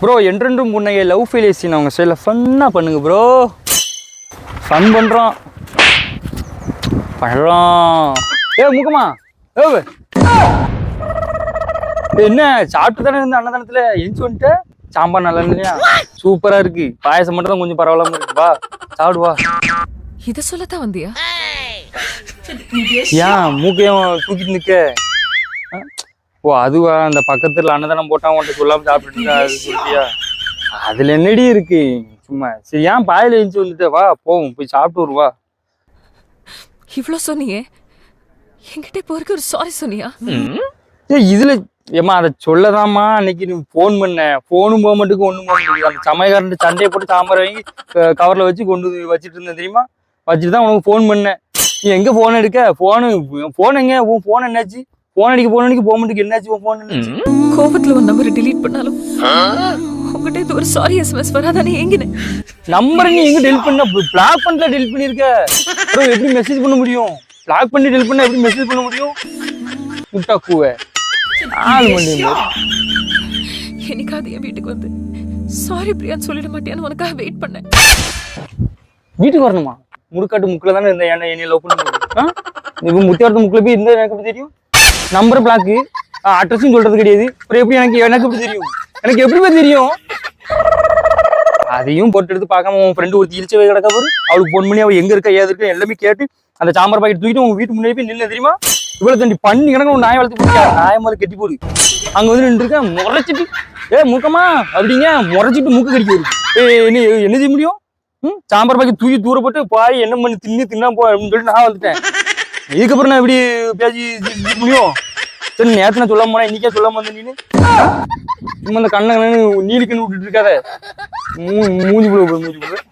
Bro என்றென்றும் புன்னகை love failure scene. அவங்க ஸ்டைலில் ஃபன்னாக பண்ணுங்க ப்ரோ ஃபன் பண்ணுறோம் பண்ணுறோம் ஏ முகமா. ஏ என்ன சாப்பிட்டு தானே இருந்த அன்னதானத்தில்? எஞ்சி வந்துட்டு? சாம்பார் நல்லா இல்லையா சூப்பராக இருக்கு. பாயசம் மட்டும் தான் கொஞ்சம் பரவாயில்லாம இருக்கு. வா சாப்பிடு வா. இத சொல்லத்தான் வந்தியா? ஏன் மூக்கையும் தூக்கிட்டு நிக்க? ஆ? ஓ அதுவா? அந்த பக்கத்துல அன்னதானம் போட்டா உன்ட்ட சொல்லாம சாப்பிட்டு அது சொல்லியா அதுல என்னடி இருக்கு? சும்மா சரி ஏன் பாயில எழுந்து வந்துட்டு வா போவோம் போய் சாப்பிட்டு வருவா இவ்ளோ சொன்னியே. என்கிட்ட இப்போ வரைக்கும் ஒரு சாரி சொன்னியா? ஏ இதுல ஏமா அதை சொல்லதாம்மா. அன்னைக்கு நீ ஃபோன் பண்ண. ஃபோனும் போக மாட்டுக்கு ஒண்ணும் போக மாட்டேங்குது அந்த சமயக்காரன் சண்டையை போட்டு சாம்பார் வாங்கி கவர்ல வச்சு கொண்டு வந்து வச்சிட்டு இருந்தேன் தெரியுமா? வச்சுட்டு தான் உனக்கு ஃபோன் பண்ணேன். நீ எங்க ஃபோன் எடுக்க? ஃபோனு ஃபோன் எங்க? உன் ஃபோன் என்னாச்சு? ஃபோன் அடிக்க ஃபோன் அடிக்க போக மாட்டேங்குது என்னாச்சு என்னாச்சு? கோபத்துல உன் நம்பரை delete பண்ணாலும் உங்ககிட்ட இது ஒரு சாரி எஸ்எம்எஸ் வராதானே ஏங்கினேன். நம்பரை நீ எங்க டெலிட் பண்ண? பிளாக் பண்ணல டெலிட் பண்ணிருக்க. அப்புறம் எப்படி மெசேஜ் பண்ண முடியும்? பிளாக் பண்ணி டெலிட் பண்ண எப்படி மெசேஜ் பண்ண முடியும்? முட்டா கூவ. ஆள் பண்ணி என்னைக்காவது என் வீட்டுக்கு வந்து சாரி பிரியான்னு சொல்லிட மாட்டியான்னு உனக்காக வெயிட் பண்ணேன். வீட்டுக்கு வரணுமா? முடுக்காட்டு முக்கில் தானே இருந்த என்ன என்னைய லவ் பண்ணி இப்போ முத்தியாரத்து முக்கில் போய் இருந்தா எனக்கு தெரியும்? நம்பர் பிளாக்கு அட்ரஸும் சொல்றது கிடையாது. அப்புறம் எப்படி எனக்கு எனக்கு எப்படி தெரியும்? எனக்கு எப்படி போய் தெரியும்? அதையும் போட்டு எடுத்து பார்க்காம உன் ஃப்ரெண்டு ஒரு இழிச்சவை கிடக்க போது அவளுக்கு ஃபோன் பண்ணி அவள் எங்க இருக்கா ஏது இருக்கா எல்லாமே கேட்டு அந்த சாம்பார் பாக்கெட் தூக்கிட்டு உங்க வீட்டு முன்னாடி போய் நின்று தெரியுமா? இவ்வளவு தண்டி பண்ணி கிடக்க ஒரு நாய் வளர்த்து போட்டியா நாய மாதிரி கட்டி போடு. அங்க வந்து நின்று இருக்கேன் முறைச்சிட்டு. ஏ மூக்கமா அப்படிங்க? முறைச்சிட்டு மூக்கு கடிக்க வருது ஏ என்ன என்ன செய்ய முடியும்? ம்? சாம்பார் பாக்கெட் தூக்கி தூர போட்டு பாய் என்ன பண்ணி தின்னு தின்னா போ அப்படின்னு சொல்லிட்டு நான் வந்துட்டேன். இதுக்கப்புறம் நான் எப்படி பேசி இது- முடியும் சரி நேற்று நான் சொல்லாம போனேன் இன்னைக்கே சொல்லாம வந்த நீனு. இந்த அந்த கண்ணை நீலி விட்டுட்டு இருக்காத. மூ மூஞ்சி போடுவேன் மூஞ்சி போடுவேன்